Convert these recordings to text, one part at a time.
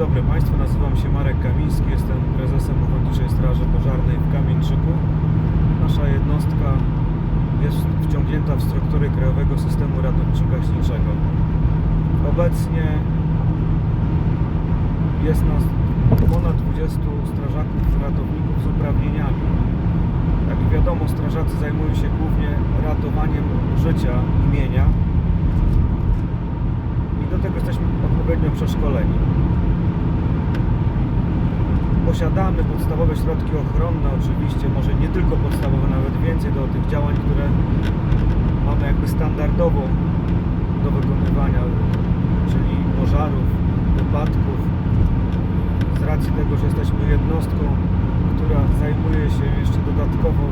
dobry Państwu, nazywam się Marek Kamiński, jestem prezesem Ochotniczej Straży Pożarnej w Kamieńczyku. Nasza jednostka jest wciągnięta w struktury Krajowego Systemu Ratowniczo-Gaśniczego. Obecnie jest nas ponad 20 strażaków ratowników z uprawnieniami. Jak wiadomo, strażacy zajmują się głównie ratowaniem życia imienia i do tego jesteśmy odpowiednio przeszkoleni. Posiadamy podstawowe środki ochronne, oczywiście, może nie tylko podstawowe, nawet więcej do tych działań, które mamy jakby standardowo do wykonywania, czyli pożarów, wypadków. Z racji tego, że jesteśmy jednostką, która zajmuje się jeszcze dodatkowo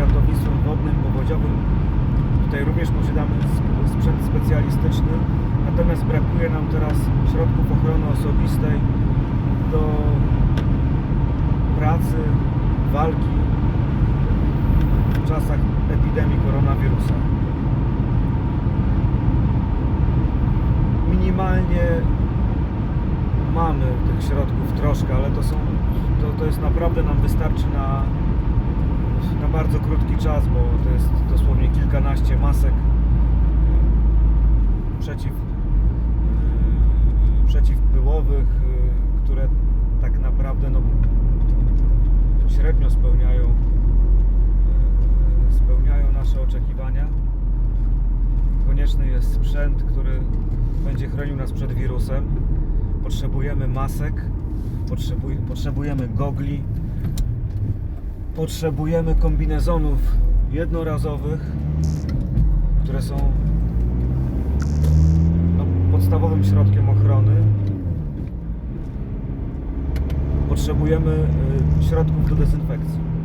ratownictwem wodnym, powodziowym, tutaj również posiadamy sp- sprzęt specjalistyczny, natomiast brakuje nam teraz środków ochrony osobistej do czasach epidemii koronawirusa. Minimalnie mamy tych środków troszkę, ale to są to, to jest naprawdę nam wystarczy na, na bardzo krótki czas, bo to jest dosłownie kilkanaście masek e, przeciw e, przeciwpyłowych, e, które tak naprawdę no, średnio spełniają spełniają nasze oczekiwania. Konieczny jest sprzęt, który będzie chronił nas przed wirusem. Potrzebujemy masek, potrzebuj, potrzebujemy gogli, potrzebujemy kombinezonów jednorazowych, które są no, podstawowym środkiem ochrony. Potrzebujemy y, środków do dezynfekcji.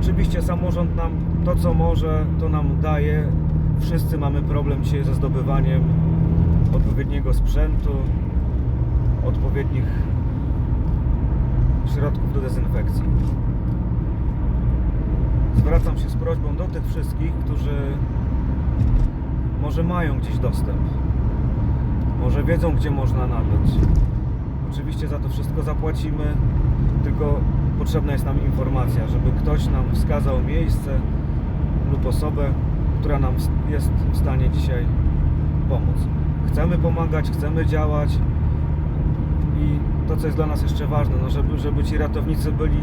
Oczywiście samorząd nam to co może, to nam daje. Wszyscy mamy problem dzisiaj ze zdobywaniem odpowiedniego sprzętu, odpowiednich środków do dezynfekcji. Zwracam się z prośbą do tych wszystkich, którzy może mają gdzieś dostęp, może wiedzą, gdzie można nabyć. Oczywiście za to wszystko zapłacimy, tylko potrzebna jest nam informacja, żeby ktoś nam wskazał miejsce lub osobę, która nam jest w stanie dzisiaj pomóc. Chcemy pomagać, chcemy działać i to, co jest dla nas jeszcze ważne, no żeby, żeby ci ratownicy byli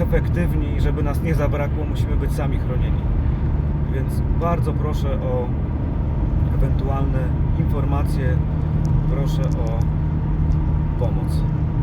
efektywni i żeby nas nie zabrakło, musimy być sami chronieni. Więc bardzo proszę o ewentualne informacje, proszę o pomoc.